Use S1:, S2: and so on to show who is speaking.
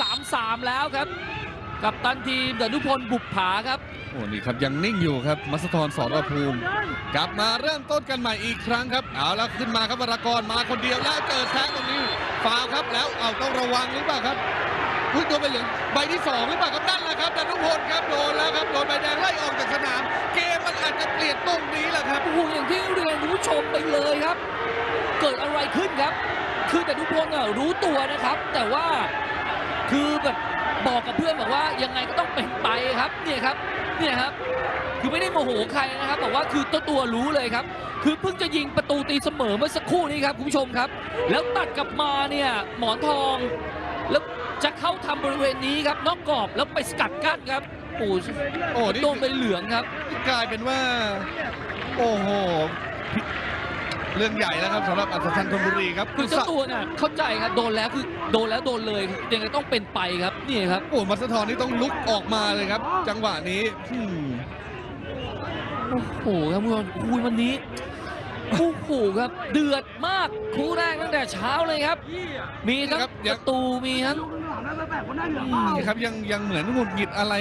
S1: 3-3 แล้วครับ กับตันทีมดนุพลบุปผาครับ
S2: โอ้นี่ครับยังนิ่งอยู่ครับมัสทรสอนระภูมิ กลับมาเริ่มต้นกันใหม่อีกครั้งครับ เอาแล้วขึ้นมาครับวรากรมาคนเดียวแล้วเจอแท็กตรงนี้ฟาวครับแล้วเอาต้องระวังหรือเปล่าครับอุ้ยโดนใบเหลืองใบที่สองหรือเปล่าครับนั่นแหละครับดนุพลครับโดนแล้วครับโดนใบแดงไล่ออกจากสนาม เกมมันอาจจะเปลี่ยนตรงนี้แหละครับ
S1: โอ้โหอย่างที่เรียนคุณผู้ชมไปเลยครับ เกิดอะไรขึ้นครับคือแต่ทุกคนอะรู้ตัวนะครับ แต่ว่า คือแบบบอกกับเพื่อนบอกว่ายังไงก็ต้องเป็นไปครับเนี่ยครับเนี่ยครับ คือไม่ได้โมโหใครนะครับบอกว่าคือตัวตัวรู้เลยครับ คือเพิ่งจะยิงประตูตีเสมอเมื่อสักครู่นี้ครับคุณผู้ชมครับ แล้วตัดกลับมาเนี่ยหมอนทองแล้วจะเข้าทำบริเวณนี้ครับนอกกรอบแล้วไปสกัดกั้นครับโอ้
S2: โอ้นี่
S1: โดนไปเหลืองครับ
S2: กลายเป็นว่า โอ้โห เรื่องใหญ่แล้วครับสำหรับอัศชันธนบุรีครับ
S1: คือเจ้าตัวเนี่ยเข้าใจครับโดนแล้วคือโดนแล้วโดนเลยยังไงต้องเป็นไปครับนี่ครับ
S2: โอ้มัสทรนี่ต้องลุกออกมาเลยครับ จังหวะนี้อืม
S1: โอ้โหครับคุณผู้ชมคุยวันนี้โอ้โหครับเดือดมากคู่แรกตั้งแต่เช้าเลยครับ มีทั้งประตูมีทั้ง
S2: นี่ครับยังยังเหมือนหงุดหงิดอะไร